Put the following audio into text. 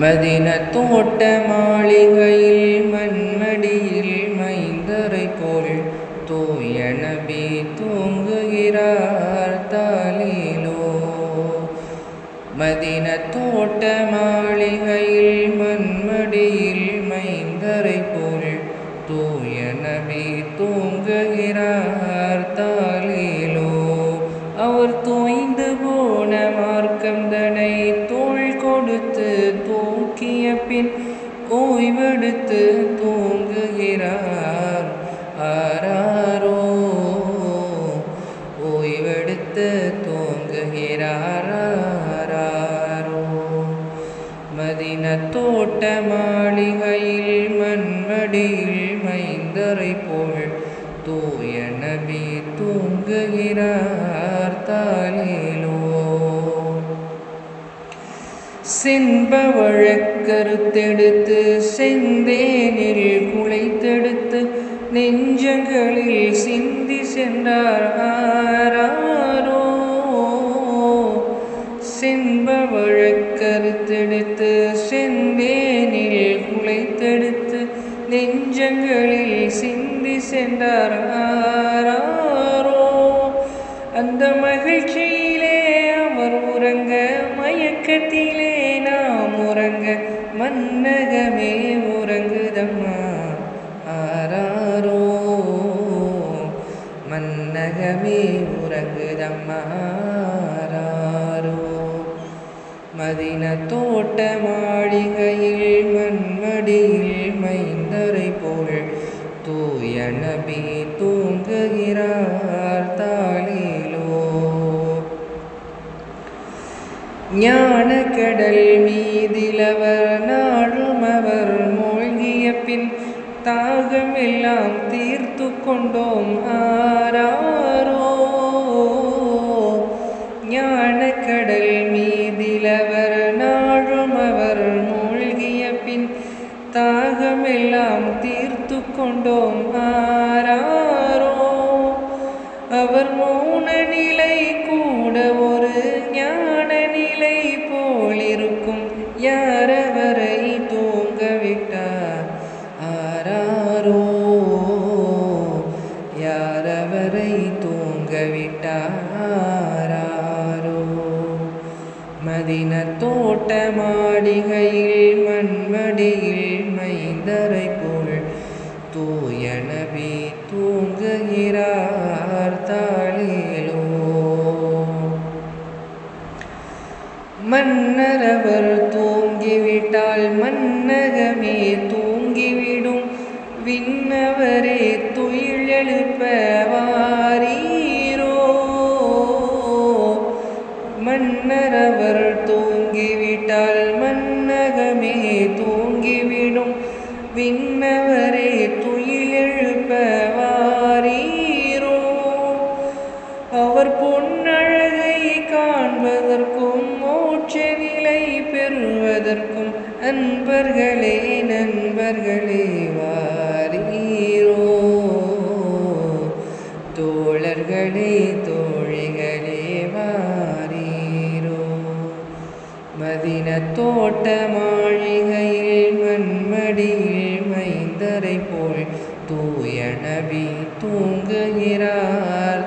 Medina தோட்ட மாளிகையில் மண்மடியில் மைந்தரை போல் தூய நபி தூங்குகிறார் தாலிலோ மதின தோட்ட மாளிகையில் மண்மடியில் ஓய்வெடுத்து தூக்கிய பின் ஓய்வெடுத்து தூங்குகிறார். ஆராரோ? ஓய்வெடுத்து தூங்குகிறார். ஆராரோ? மதின தோட்ட மாளிகையில் மண்மடியில் மைந்தரை போல் தூய நபி தூங்குகிறார் தாலிலோ. சென்பவழ வழக்கருத்தெடுத்து செந்தேனில் குலைத்தெடுத்து நெஞ்சங்களில் சிந்தி சென்றார் ஆராரோ சென்பவழ வழக்கருத்தெடுத்து செந்தேனில் குலைத்தெடுத்து நெஞ்சங்களில் சிந்தி சென்றார் ஆராரோ அந்த மகிழ்ச்சியிலே அவர் உறங்க மயக்கத்திலே உறங்க மன்னகமே உறங்குதம்மா. ஆராரோ மன்னகமே உறங்குதம்மா. ஆராரோ மதின தோட்ட மாளிகையில் மண்மடியில் மைந்தரை போல் தூய நபி தூங்குகிறார். ஞான கடல் மீதிலவர் நாழும் அவர் மூழ்கிய பின் தாகமெல்லாம் தீர்த்து கொண்டோம். ஆராரோ? ஞான கடல் மீதிலவர் நாழும் அவர் மூழ்கிய பின் தாகமெல்லாம் தீர்த்து கொண்டோம். ஆராரோ? அவர் மௌனனில் மதின தோட்ட மாளிகையில் மண்மடியில் மைந்தரை போல் தூயனவி தூங்குகிறார் தாளிலோ. மன்னரவர் தூங்கிவிட்டால் மன்னகமே தூங்கிவிடும். விண்ணவரே மன்னரவர் தூங்கிவிட்டால் மன்னகமே தூங்கிவிடும். விண்ணவரே துயில் வாரீரோ அவர் பொன்னழகை காண்பதற்கும் மோட்ச நிலை பெறுவதற்கும் அன்பர்களே நண்பர்களே மதின தோட்ட மாளிகையில் மண்மடியில் மைந்தரை போல் தூய நபி தூங்குகிறார்.